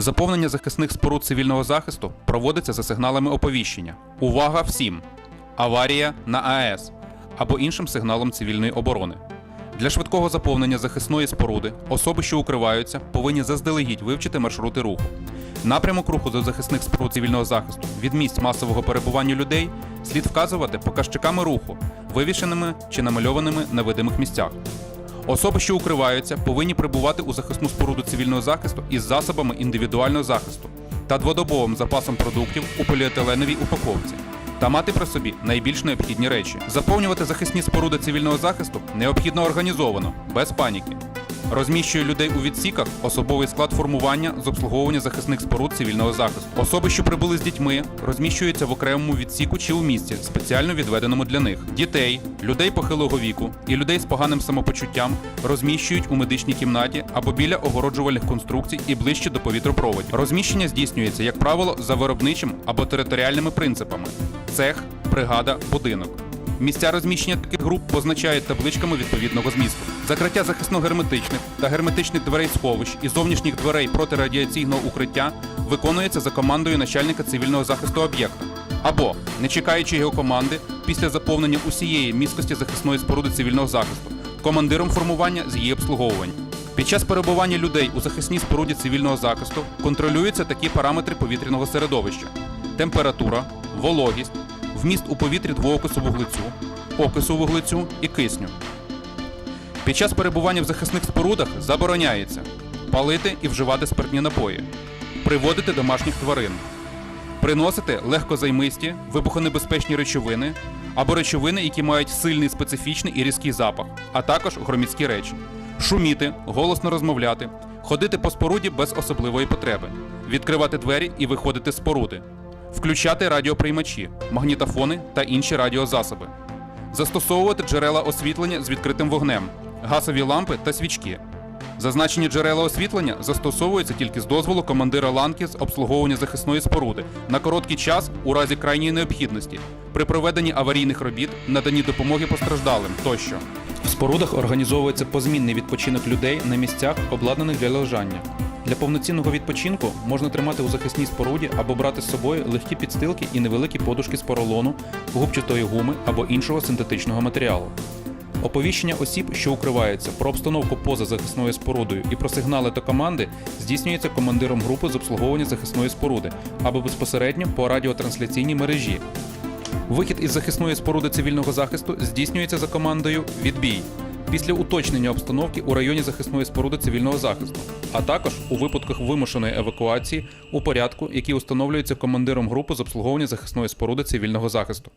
Заповнення захисних споруд цивільного захисту проводиться за сигналами оповіщення. Увага всім! Аварія на АЕС або іншим сигналом цивільної оборони. Для швидкого заповнення захисної споруди особи, що укриваються, повинні заздалегідь вивчити маршрути руху. Напрямок руху до захисних споруд цивільного захисту від місць масового перебування людей слід вказувати показчиками руху, вивішеними чи намальованими на видимих місцях. Особи, що укриваються, повинні прибувати у захисну споруду цивільного захисту із засобами індивідуального захисту та дводобовим запасом продуктів у поліетиленовій упаковці та мати при собі найбільш необхідні речі. Заповнювати захисні споруди цивільного захисту необхідно організовано, без паніки. Розміщує людей у відсіках особовий склад формування з обслуговування захисних споруд цивільного захисту. Особи, що прибули з дітьми, розміщуються в окремому відсіку чи у місці, спеціально відведеному для них. Дітей, людей похилого віку і людей з поганим самопочуттям розміщують у медичній кімнаті або біля огороджувальних конструкцій і ближче до повітропроводів. Розміщення здійснюється, як правило, за виробничим або територіальними принципами: цех, бригада, будинок. Місця розміщення таких груп позначають табличками відповідного змісту. Закриття захисно-герметичних та герметичних дверей сховищ і зовнішніх дверей протирадіаційного укриття виконується за командою начальника цивільного захисту об'єкта. Або, не чекаючи його команди, після заповнення усієї міськості захисної споруди цивільного захисту, командиром формування з її обслуговування. Під час перебування людей у захисній споруді цивільного захисту контролюються такі параметри повітряного середовища: температура, вологість, вміст у повітрі двоокису вуглецю, окису вуглецю і кисню. Під час перебування в захисних спорудах забороняється палити і вживати спиртні напої, приводити домашніх тварин, приносити легкозаймисті, вибухонебезпечні речовини або речовини, які мають сильний специфічний і різкий запах, а також громіцькі речі, шуміти, голосно розмовляти, ходити по споруді без особливої потреби, відкривати двері і виходити з споруди, включати радіоприймачі, магнітофони та інші радіозасоби, застосовувати джерела освітлення з відкритим вогнем, газові лампи та свічки. Зазначені джерела освітлення застосовуються тільки з дозволу командира ланки з обслуговування захисної споруди на короткий час у разі крайньої необхідності, при проведенні аварійних робіт, наданні допомоги постраждалим тощо. В спорудах організовується позмінний відпочинок людей на місцях, обладнаних для лежання. Для повноцінного відпочинку можна тримати у захисній споруді або брати з собою легкі підстилки і невеликі подушки з поролону, губчатої гуми або іншого синтетичного матеріалу. Оповіщення осіб, що укриваються, про обстановку поза захисною спорудою і про сигнали та команди здійснюється командиром групи з обслуговування захисної споруди або безпосередньо по радіотрансляційній мережі. Вихід із захисної споруди цивільного захисту здійснюється за командою Відбій після уточнення обстановки у районі захисної споруди цивільного захисту, а також у випадках вимушеної евакуації у порядку, який установлюється командиром групи з обслуговування захисної споруди цивільного захисту.